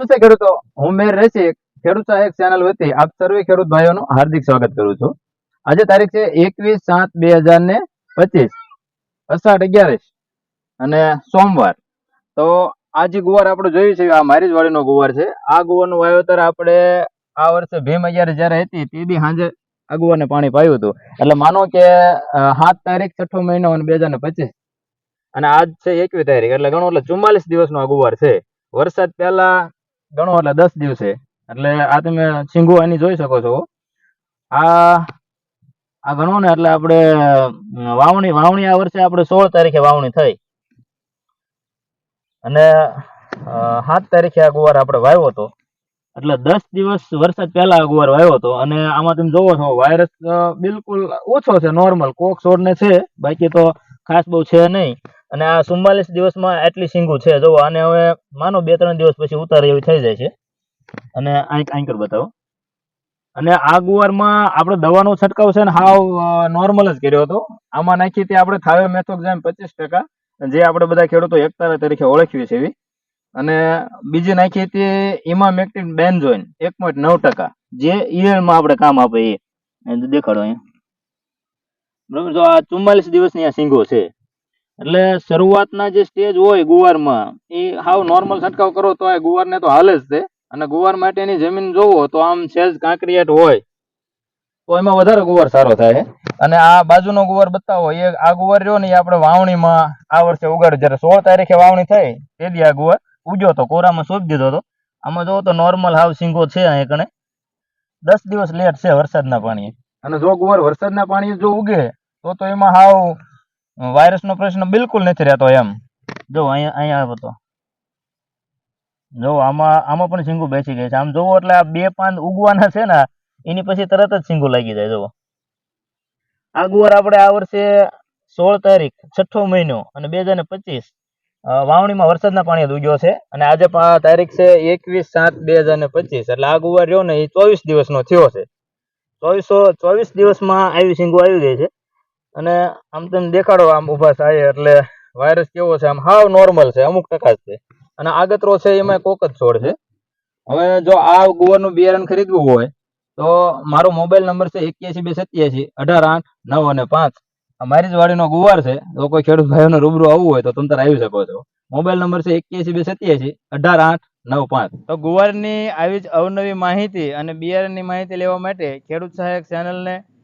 નમસ્તે ખેડૂતો? હું મેર રેસી ખેડૂત સહાયક ચેનલ વતી આપ સર્વે ખેડૂત ભાઈઓનું હાર્દિક સ્વાગત કરું છું. આજે તારીખ છે એકવીસ સાત બે હજાર ને પચીસ, અષાઢ અગિયારીસ અને સોમવાર. તો આ જે ગુવાર આપણે જોયું છે, આ મારી જ વાડીનો ગુવાર છે. આ ગુવારનું વાવેતર આપણે આ વર્ષે ભીમ અગિયાર જ્યારે હતી, તે બી સાંજે આ ગુવારને પાણી પાયું હતું. એટલે માનો કે સાત તારીખ છઠ્ઠો મહિનો અને બે હજાર ને પચીસ. અને આજ છે એકવી તારીખ, એટલે ઘણો એટલે ચુમ્માલીસ દિવસનો આ ગુવાર છે. વરસાદ પહેલા ગણો એટલે દસ દિવસે. એટલે આ તમે સિંગુ એની જોઈ શકો છો. આ આ ગણો ને એટલે આપણે વાવણી વાવણી આ વર્ષે આપણે સોળ તારીખે વાવણી થઈ. અને સાત તારીખે આ ગુવાર આપણે વાવ્યો હતો. એટલે દસ દિવસ વરસાદ પહેલા ગુવાર વાવ્યો હતો. અને આમાં તમે જોવો છો, વાયરસ બિલકુલ ઓછો છે, નોર્મલ. કોક છોડને છે, બાકી તો ખાસ બહુ છે નહીં. અને આ ચુમ્માલીસ દિવસમાં આટલી સિંગુ છે જો આને હવે માનો બે ત્રણ દિવસ પછી ઉતારે એવી થઈ જાય છે. અને આંક આંકર બતાવો. અને આ ગુવારમાં આપણે દવાનો છંટકાવ છે ને હાવ નોર્મલ જ કર્યો હતો. આમાં નાખી તે આપણે થાવે મેથોક્ઝામ પચીસ ટકા, જે આપણે બધા ખેડૂતો એકતારા તરીકે ઓળખીએ છીએ એવી. અને બીજી નાખી તે ઇમામેક્ટિન બેન્ઝોઇન, એક પોઈન્ટ નવ ટકા, જે ઈયળમાં આપણે કામ આપે એ. દેખાડો અહીંયા. બરોબર? જો આ ચુમ્માલીસ દિવસની આ સિંગો છે. એટલે શરૂઆતના જે સ્ટેજ હોય ગુવારમાં એ હાવ નોર્મલ છંટકાવ કરો તો ગુવારને તો હાલે જ છે. અને ગુવાર માટેની જમીન જોવો તો આમ સેજ કાંકરિયાટ હોય, તો એમાં વધારે ગુવાર સારો થાય અને આ બાજુનો ગુવાર બતાવો, એ આ ગુવાર રહ્યો ને એ આપણે વાવણીમાં આ વર્ષે ઉગાડ્યો. જ્યારે સોળ તારીખે વાવણી થઈ તે દી આ ગુવાર ઉગ્યો તો કોરામાં સોંપી દીધો હતો. આમાં જોવો તો નોર્મલ હાવ સિંગો છે અહીં કણે. દસ દિવસ લેટ છે વરસાદના પાણી અને જો ગુવાર વરસાદના પાણી જો ઉગે, તો તો એમાં હાવ વાયરસનો પ્રશ્ન બિલકુલ નથી રહેતો એમ. જો, અહીંયા અહીંયા આવતો જો, આમાં આમાં પણ સિંગુ બેસી ગઈ છે. આમ જોવો એટલે આ બે પાન ઉગવાના છે ને, એની પછી તરત જ સિંગુ લાગી જાય, જોવો. આગુવાર આપણે આ વર્ષે સોળ તારીખ, છઠ્ઠો મહિનો અને બે હજાર પચીસ વાવણીમાં વરસાદના પાણી ઉગ્યો છે અને આજે તારીખ છે એકવીસ સાત બે હજાર પચીસ. એટલે આગુવાર રહ્યો ને એ ચોવીસ દિવસનો થયો છે. ચોવીસો ચોવીસ દિવસમાં આવી સિંગુ આવી ગઈ છે. અને આમ તમે દેખાડો આમ ઊભા થાય એટલે વાયરસ કેવો છે? આમ હાવ નોર્મલ છે અમુક ટકા છે. અને આગતરો છે એમાં કોક જ છોડ છે. હવે જો આ ગુવારનું બિયારણ ખરીદવું હોય તો મારો મોબાઈલ નંબર છે એક્યાસી બે સત્યાસી અઢાર આઠ નવ અને પાંચ. આ મારી જ વાડીનો ગુવાર છે તો કોઈ ખેડૂત ભાઈઓને રૂબરૂ આવવું હોય તો તમે તારે આવી શકો છો. મોબાઈલ નંબર છે એક્યાસી બે સત્યાસી અઢાર આઠ નવ પાંચ. તો ગુવારની આવી જ અવનવી માહિતી અને બિયારણની માહિતી લેવા માટે ખેડૂત સહાયક ચેનલને